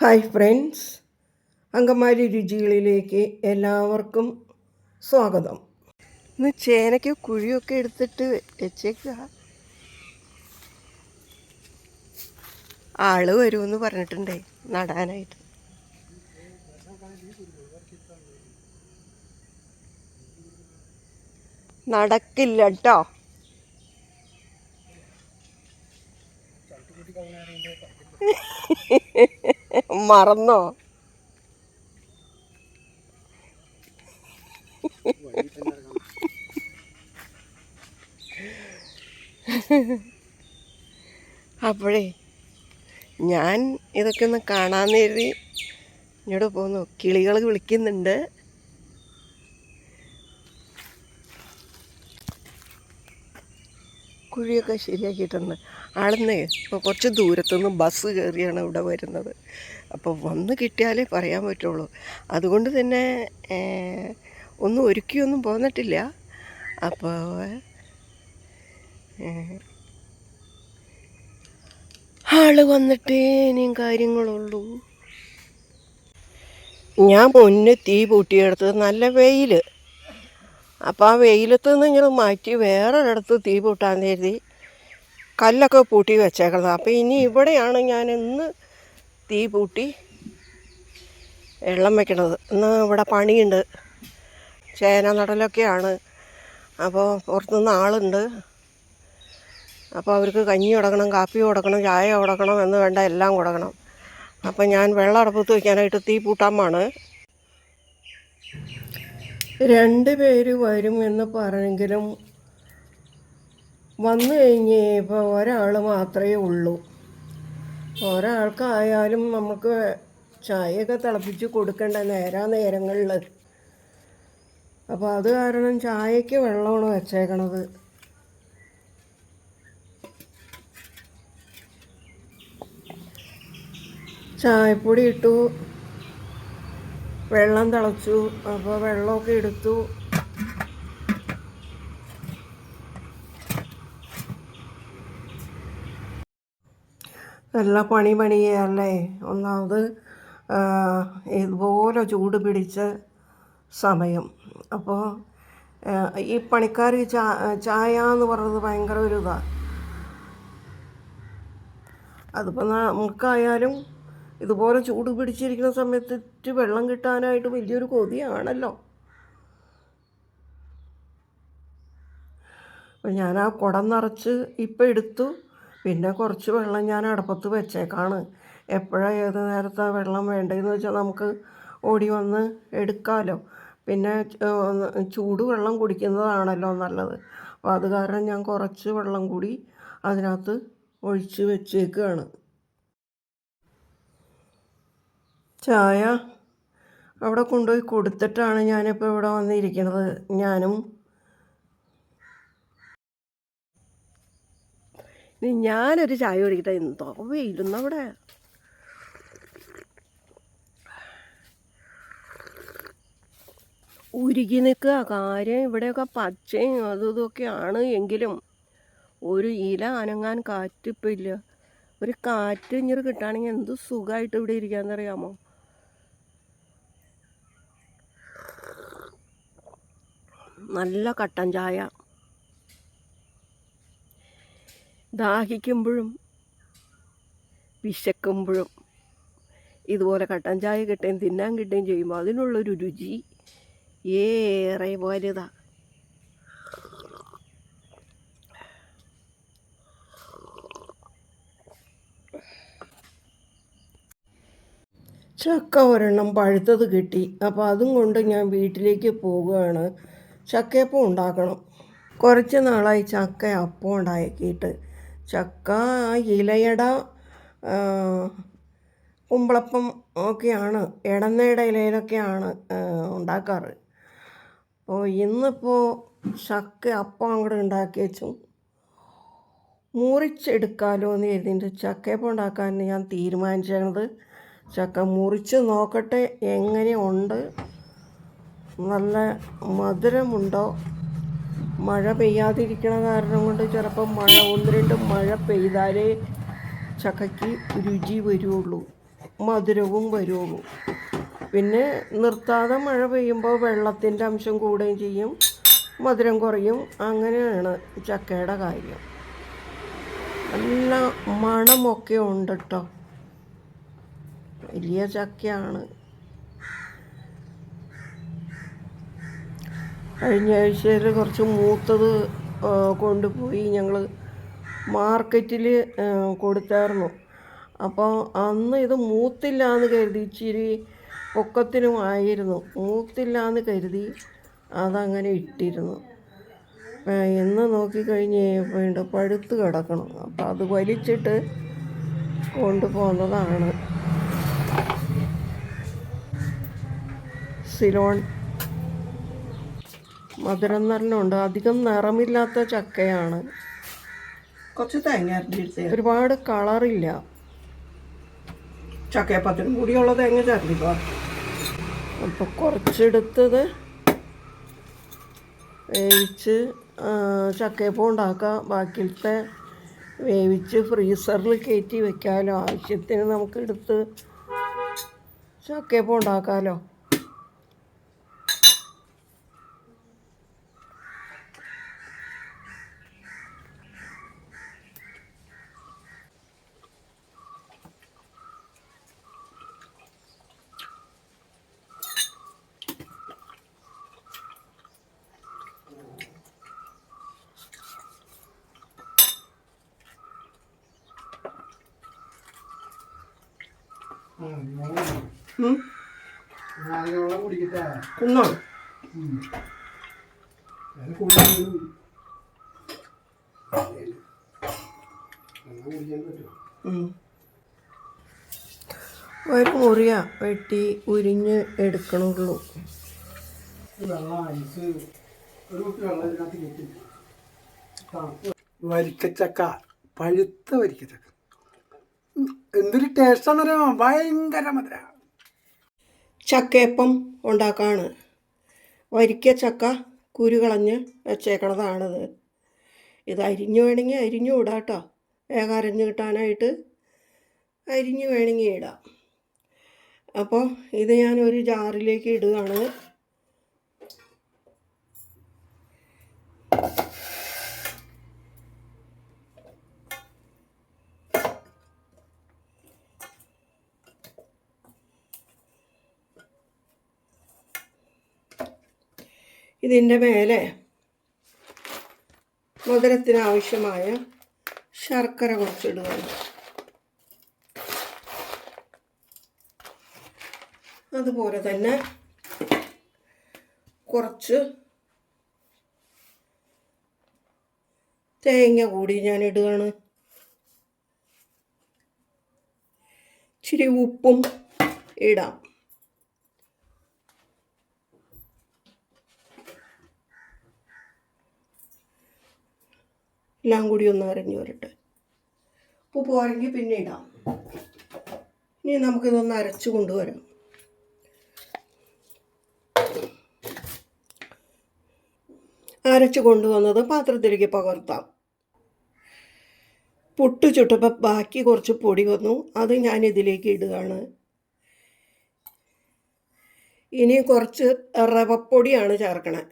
Hi friends അങ്കമാരി രുചികളിലേക്ക് എല്ലാവർക്കും സ്വാഗതം. ഇന്ന് ചേനയ്ക്ക് കുഴിയൊക്കെ എടുത്തിട്ട് വെച്ചേക്കുക ആൾ വരുമെന്ന് പറഞ്ഞിട്ടുണ്ടേ നടാനായിട്ട്. നടക്കില്ല കേട്ടോ മറന്നോ? അപ്പോഴേ ഞാൻ ഇതൊക്കെ ഒന്ന് കാണാൻ കരുതി ഇങ്ങോട്ട് പോന്നു. കിളികൾ വിളിക്കുന്നുണ്ട്. കുഴിയൊക്കെ ശരിയാക്കിയിട്ടുണ്ട്. ആളെന്ന് ഇപ്പോൾ കുറച്ച് ദൂരത്തുനിന്ന് ബസ് കയറിയാണ് ഇവിടെ വരുന്നത്. അപ്പോൾ വന്ന് കിട്ടിയാലേ പറയാൻ പറ്റുള്ളൂ. അതുകൊണ്ട് തന്നെ ഒന്നും ഒരുക്കിയൊന്നും പോന്നിട്ടില്ല. അപ്പോൾ ആൾ വന്നിട്ടേ ഇനിയും കാര്യങ്ങളുള്ളൂ. ഞാൻ മുന്നേ തീ പൊട്ടിയെടുത്തത് നല്ല വെയിൽ അപ്പോൾ ആ വെയിലത്ത് നിന്ന് ഇങ്ങനെ മാറ്റി വേറൊരിടത്ത് തീ പൂട്ടാൻ കരുതി. കല്ലൊക്കെ പൂട്ടി വെച്ചേക്കുന്നത് അപ്പോൾ ഇനി ഇവിടെയാണ് ഞാൻ ഇന്ന് തീ പൂട്ടി വെള്ളം വെക്കണത്. ഇന്ന് ഇവിടെ പണിയുണ്ട്. ചേന നടലൊക്കെയാണ്. അപ്പോൾ പുറത്തുനിന്ന് ആളുണ്ട്. അപ്പോൾ അവർക്ക് കഞ്ഞി കൊടുക്കണം കാപ്പി കൊടുക്കണം ചായ കൊടുക്കണം എന്ന് വേണ്ട എല്ലാം കൊടുക്കണം. അപ്പോൾ ഞാൻ വെള്ളം അടപ്പത്ത് വയ്ക്കാനായിട്ട് തീ പൂട്ടാമാണ് രണ്ട് പേര് വരും എന്ന് പറഞ്ഞെങ്കിലും വന്നു കഴിഞ്ഞ് ഇപ്പോൾ ഒരാൾ മാത്രമേ ഉള്ളൂ. ഒരാൾക്കായാലും നമുക്ക് ചായയൊക്കെ തിളപ്പിച്ച് കൊടുക്കേണ്ട നേരാ നേരങ്ങളിൽ. അപ്പോൾ അത് കാരണം ചായയ്ക്ക് വെള്ളമാണ് വെച്ചേക്കണത്. ചായപ്പൊടി ഇട്ടു വെള്ളം തിളച്ചു അപ്പോൾ വെള്ളമൊക്കെ എടുത്തു. നല്ല പണി പണിയല്ലേ? ഒന്നാമത് ഇതുപോലെ ചൂട് പിടിച്ച സമയം. അപ്പോൾ ഈ പണിക്കാർ ചാ ചായ എന്ന് പറയുന്നത് ഭയങ്കര ഒരു ഇതാണ് അതിപ്പോൾ നമുക്കായാലും ഇതുപോലെ ചൂട് പിടിച്ചിരിക്കുന്ന സമയത്ത് വെള്ളം കിട്ടാനായിട്ട് വലിയൊരു കൊതിയാണല്ലോ. അപ്പം ഞാൻ ആ കുടം നിറച്ച് ഇപ്പം എടുത്തു. പിന്നെ കുറച്ച് വെള്ളം ഞാൻ അടുപ്പത്ത് വെച്ചേക്കാണ്. എപ്പോഴാണ് ഏത് നേരത്താണ് വെള്ളം വേണ്ടതെന്ന് വെച്ചാൽ നമുക്ക് ഓടി വന്ന് എടുക്കാമല്ലോ പിന്നെ ചൂടുവെള്ളം ചൂട് വെള്ളം കുടിക്കുന്നതാണല്ലോ നല്ലത്. അപ്പോൾ അത് കാരണം ഞാൻ കുറച്ച് വെള്ളം കൂടി അതിനകത്ത് ഒഴിച്ച് വെച്ചേക്കുകയാണ് ചായ അവിടെ കൊണ്ടുപോയി കൊടുത്തിട്ടാണ് ഞാനിപ്പോൾ ഇവിടെ വന്നിരിക്കുന്നത് ഞാനും ഇനി ഞാനൊരു ചായ കുടിക്കട്ടെ എന്തോ വെയിലുന്നവിടെ ഉരുകി നിൽക്കുക കാര്യം ഇവിടെയൊക്കെ പച്ചയും അതും ഇതൊക്കെയാണ് എങ്കിലും ഒരു ഇല അനങ്ങാൻ കാറ്റിപ്പോൾ ഇല്ല. ഒരു കാറ്റ് ഇങ്ങനെ കിട്ടുകയാണെങ്കിൽ എന്ത് സുഖമായിട്ട് ഇവിടെ ഇരിക്കാമെന്നറിയാമോ നല്ല കട്ടൻ ചായ. ദാഹിക്കുമ്പോഴും വിശക്കുമ്പോഴും ഇതുപോലെ കട്ടൻ ചായ കിട്ടുകയും തിന്നാൻ കിട്ടുകയും ചെയ്യുമ്പോൾ അതിനുള്ളൊരു രുചി ഏറെ വലുതാ. ചക്ക ഒരെണ്ണം പഴുത്തത് കിട്ടി. അപ്പോൾ അതും കൊണ്ട് ഞാൻ വീട്ടിലേക്ക് പോവുകയാണ്. ചക്കയപ്പം ഉണ്ടാക്കണം. കുറച്ച് നാളായി ചക്ക അപ്പം ഉണ്ടാക്കിയിട്ട്. ചക്ക ഇലയട കുമ്പളപ്പം ഒക്കെയാണ് ഇടന്നയുടെ ഇലയിലൊക്കെയാണ് ഉണ്ടാക്കാറ്. അപ്പോൾ ഇന്നിപ്പോൾ ചക്ക അപ്പം അങ്ങോട്ട് ഉണ്ടാക്കി വെച്ചു. മുറിച്ചെടുക്കാമല്ലോ എന്ന് കരുതിന്റെ ചക്കയപ്പം ഉണ്ടാക്കാൻ ഞാൻ തീരുമാനിച്ചത് ചക്ക മുറിച്ച് നോക്കട്ടെ എങ്ങനെയുണ്ട് നല്ല മധുരമുണ്ടോ? മഴ പെയ്യാതിരിക്കണ കാരണം കൊണ്ട് ചിലപ്പോൾ മഴ ഒന്ന് രണ്ട് മഴ പെയ്താലേ ചക്കയ്ക്ക് രുചി വരുള്ളൂ മധുരവും വരുള്ളൂ. പിന്നെ നിർത്താതെ മഴ പെയ്യുമ്പോൾ വെള്ളത്തിന്റെ അംശം കൂടുകയും ചെയ്യും മധുരം കുറയും. അങ്ങനെയാണ് ചക്കയുടെ കാര്യം. നല്ല മണമൊക്കെ ഉണ്ട് കേട്ടോ വലിയ ചക്കയാണ്. കഴിഞ്ഞ ആഴ്ചയിൽ കുറച്ച് മൂത്തത് കൊണ്ടുപോയി ഞങ്ങൾ മാർക്കറ്റിൽ കൊടുത്തായിരുന്നു. അപ്പോൾ അന്ന് ഇത് മൂത്തില്ല എന്ന് കരുതി ഇച്ചിരി പൊക്കത്തിനുമായിരുന്നു മൂത്തില്ല എന്ന് കരുതി അതങ്ങനെ ഇട്ടിരുന്നു. എന്ന് നോക്കിക്കഴിഞ്ഞ് വീണ്ടും പഴുത്ത് കിടക്കണം. അപ്പം അത് വലിച്ചിട്ട് കൊണ്ടുപോകുന്നതാണ് സിലോൺ മധുരം നല്ലുണ്ട് അധികം നിറമില്ലാത്ത ചക്കയാണ്. കുറച്ച് തേങ്ങ ഒരുപാട് കളറില്ല ചക്കയപ്പത്തിനും കൂടിയുള്ള തേങ്ങ ചേർത്തിക്കോ അപ്പോൾ കുറച്ചെടുത്തത് വേവിച്ച് ചക്കയപ്പം ഉണ്ടാക്കാം. ബാക്കിയിലത്തെ വേവിച്ച് ഫ്രീസറിൽ കയറ്റി വെക്കാമല്ലോ ആവശ്യത്തിന് നമുക്കെടുത്ത് ചക്കയപ്പം ഉണ്ടാക്കാമല്ലോ ഉം. ഒരു മുറിയ വെട്ടി ഉരിഞ്ഞ് എടുക്കണുള്ളൂ. വരിക്കച്ചക്ക പഴുത്ത വരിക്കച്ചക്ക. എന്തൊരു ടേസ്റ്റാണെന്നറിയാമോ ഭയങ്കര മധുര. ചക്കയപ്പം ഉണ്ടാക്കാണ്. വരിക്ക ചക്ക കുരു കളഞ്ഞ് വെച്ചേക്കണതാണിത്. ഇത് അരിഞ്ഞു വേണമെങ്കിൽ അരിഞ്ഞു ഇടാം കേട്ടോ വേഗം അരിഞ്ഞു കിട്ടാനായിട്ട് അരിഞ്ഞു വേണമെങ്കിൽ ഇടാം. അപ്പോൾ ഇത് ഞാൻ ഒരു ജാറിലേക്ക് ഇടുകയാണ്. ഇതിന്റെ മേലെ മധുരത്തിനാവശ്യമായ ശർക്കര കുറച്ചിടുക. അതുപോലെ തന്നെ കുറച്ച് തേങ്ങ കൂടി ഞാൻ ഇടുകയാണ്. ഇച്ചിരി ഉപ്പും ഇടാം. എല്ലാം കൂടി ഒന്ന് അരഞ്ഞു വരട്ടെ. ഉപ്പ് പോരെങ്കിൽ പിന്നെ ഇടാം. ഇനി നമുക്കിതൊന്ന് അരച്ച് കൊണ്ടുവരാം അരച്ച് കൊണ്ടുവന്നത് പാത്രത്തിലേക്ക് പകർത്താം. പുട്ട് ചുട്ടപ്പോൾ ബാക്കി കുറച്ച് പൊടി വന്നു. അത് ഞാൻ ഇതിലേക്ക് ഇടുകയാണ്. ഇനി കുറച്ച് റവപ്പൊടിയാണ് ചേർക്കണേ.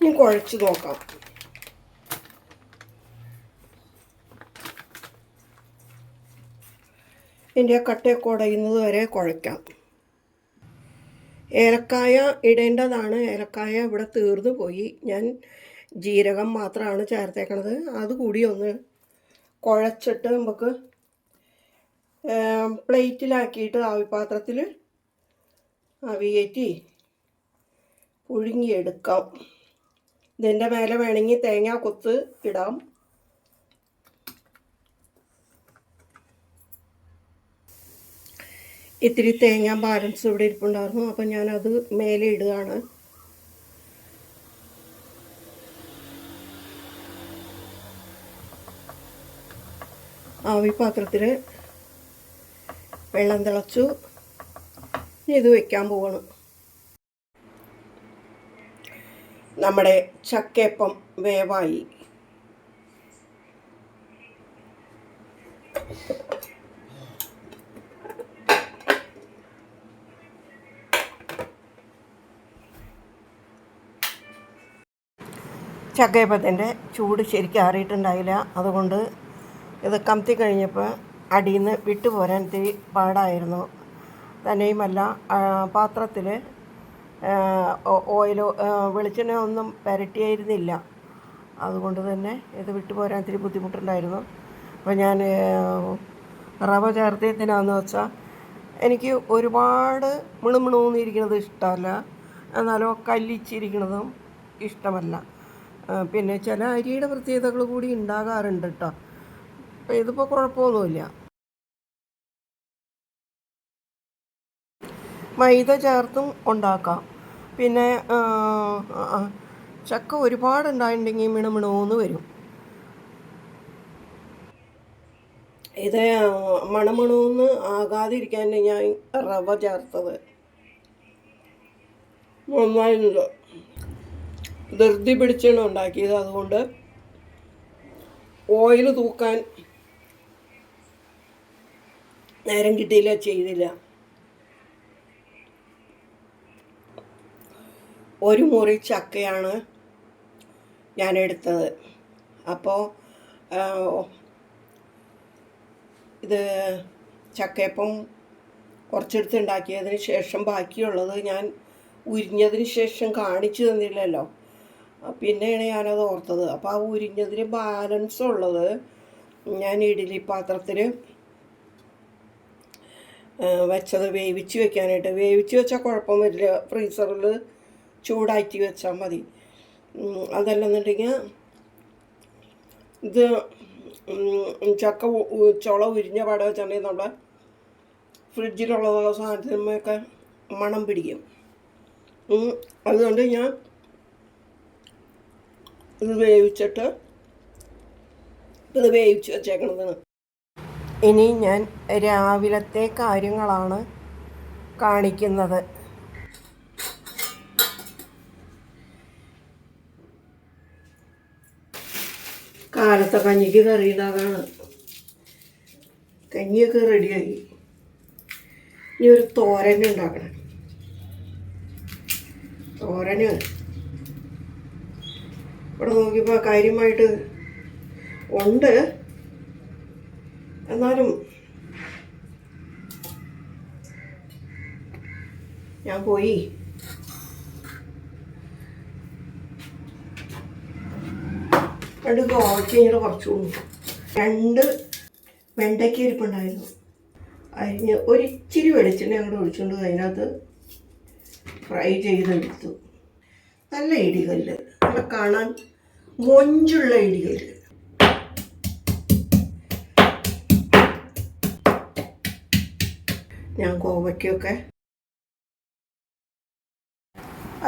ഇനി കുഴച്ച് നോക്കാം. ഇതിന്റെ കട്ടയൊക്കെ ഉടയുന്നത് വരെ കുഴയ്ക്കാം. ഏലക്കായ ഇടേണ്ടതാണ്. ഏലക്കായ ഇവിടെ തീർന്നു പോയി. ഞാൻ ജീരകം മാത്രമാണ് ചേർത്തേക്കണത്. അതുകൂടി ഒന്ന് കുഴച്ചിട്ട് നമുക്ക് പ്ലേറ്റിലാക്കിയിട്ട് ആവിപാത്രത്തിൽ ആവിയേറ്റി പുഴുങ്ങിയെടുക്കാം. ഇതിന്റെ മേലെ വേണമെങ്കിൽ തേങ്ങ കൊത്ത് ഇടാം. ഇത്തിരി തേങ്ങ ബാലൻസ് ഇവിടെ ഇരിപ്പുണ്ടായിരുന്നു. അപ്പം ഞാനത് മേലെ ഇടുകയാണ്. ആവി പാത്രത്തിൽ വെള്ളം തിളച്ചു. ഇത് വയ്ക്കാൻ പോവാണ്. നമ്മുടെ ചക്കയപ്പം വേവായി. ചക്കയപ്പത്തിന്റെ ചൂട് ശരിക്കും ആറിയിട്ടുണ്ടായില്ല. അതുകൊണ്ട് ഇത് കമത്തി കഴിഞ്ഞപ്പോൾ അടിയിൽ നിന്ന് വിട്ടുപോരാൻ തീ പാടായിരുന്നു. തന്നെയുമല്ല പാത്രത്തിൽ ഓയിലോ വെളിച്ചെണ്ണ ഒന്നും പുരട്ടിയായിരുന്നില്ല. അതുകൊണ്ട് തന്നെ ഇത് വിട്ടു പോരാൻ ഇത്തിരി ബുദ്ധിമുട്ടുണ്ടായിരുന്നു. അപ്പോൾ ഞാൻ റവ ചേർത്തതിനാന്ന് വെച്ചാൽ എനിക്ക് ഒരുപാട് മിളുമിളൂന്നിരിക്കുന്നത് ഇഷ്ടമല്ല. എന്നാലോ കല്ലിച്ചിരിക്കുന്നതും ഇഷ്ടമല്ല. പിന്നെ ചില അരിയുടെ പ്രത്യേകതകൾ കൂടി ഉണ്ടാകാറുണ്ട് കേട്ടോ അപ്പോൾ ഇതിപ്പോൾ കുഴപ്പമൊന്നുമില്ല. മൈദ ചേർത്തും ഉണ്ടാക്കാം. പിന്നെ ചക്ക ഒരുപാട് ഉണ്ടായിട്ടുണ്ടെങ്കിൽ മിണമിണോന്ന് വരും. ഇത് മണമണോന്ന് ആകാതിരിക്കാൻ ഞാൻ റവ ചേർത്തത്. നന്നായിരുന്നു ധൃതി പിടിച്ചാണ് ഉണ്ടാക്കിയത്. അതുകൊണ്ട് ഓയിൽ തൂക്കാൻ നേരം കിട്ടിയില്ല ചെയ്തില്ല. ഒരു മുറി ചക്കയാണ് ഞാൻ എടുത്തത് അപ്പോൾ ഇത് ചക്കയപ്പം കുറച്ചെടുത്ത് ഉണ്ടാക്കിയതിന് ശേഷം ബാക്കിയുള്ളത് ഞാൻ ഉരിഞ്ഞതിന് ശേഷം കാണിച്ചു തന്നില്ലല്ലോ. പിന്നെയാണ് ഞാനത് ഓർത്തത്. അപ്പോൾ ആ ഉരിഞ്ഞതിന് ബാലൻസ് ഉള്ളത് ഞാൻ ഇഡ്ഡലി പാത്രത്തിൽ വെച്ചത് വേവിച്ച് വെക്കാനായിട്ട്. വേവിച്ച് വെച്ചാൽ കുഴപ്പം വരില്ല. ഫ്രീസറിൽ ചൂടാറ്റി വെച്ചാൽ മതി. അതല്ലെന്നുണ്ടെങ്കിൽ ഇത് ചക്ക ചുള ഉരിഞ്ഞ പാടെ വെച്ചിട്ടുണ്ടെങ്കിൽ നമ്മുടെ ഫ്രിഡ്ജിലുള്ള സാധനത്തിന്മൊക്കെ മണം പിടിക്കും. അതുകൊണ്ട് ഞാൻ ഇത് വേവിച്ചിട്ട് ഇത് വേവിച്ച് വെച്ചേക്കണതാണ് ഇനി ഞാൻ രാവിലത്തെ കാര്യങ്ങളാണ് കാണിക്കുന്നത്. കാലത്തെ കഞ്ഞിക്ക് കറി കഞ്ഞിയൊക്കെ റെഡിയായി. ഇനി ഒരു തോരൻ ഉണ്ടാക്കണം. തോരന്. ഇവിടെ നോക്കിയപ്പോൾ കാര്യമായിട്ട് ഉണ്ട്. എന്നാലും ഞാൻ പോയി. രണ്ട് കോവയ്ക്ക് ഇങ്ങനെ കുറച്ചു രണ്ട് വെണ്ടയ്ക്ക ഇരിപ്പുണ്ടായിരുന്നു. അരിഞ്ഞ് ഒരിച്ചിരി വെളിച്ചെണ്ണ അങ്ങോട്ട് ഒഴിച്ചുകൊണ്ട് അതിനകത്ത് ഫ്രൈ ചെയ്തെടുത്തു നല്ല ഇടികല്ല്. നല്ല കാണാൻ മൊഞ്ചുള്ള ഇടികല്ല്. ഞാൻ കോവയ്ക്കൊക്കെ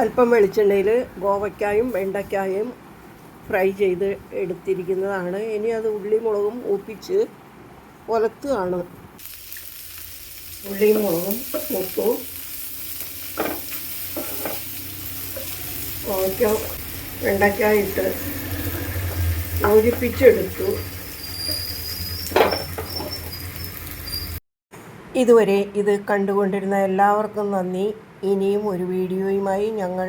അല്പം വെളിച്ചെണ്ണയിൽ ഗോവയ്ക്കായും വെണ്ടയ്ക്കായും ഫ്രൈ ചെയ്ത് എടുത്തിരിക്കുന്നതാണ്. ഇനി അത് ഉള്ളി മുളകും ഒപ്പിച്ച് ഒലത്തുകയാണ്. ഉള്ളിയും മുളകും ഉപ്പു ഓക്കെ വെണ്ടയ്ക്കായിട്ട് യോജിപ്പിച്ചെടുത്തു. ഇതുവരെ ഇത് കണ്ടുകൊണ്ടിരുന്ന എല്ലാവർക്കും നന്ദി. ഇനിയും ഒരു വീഡിയോയുമായി ഞങ്ങൾ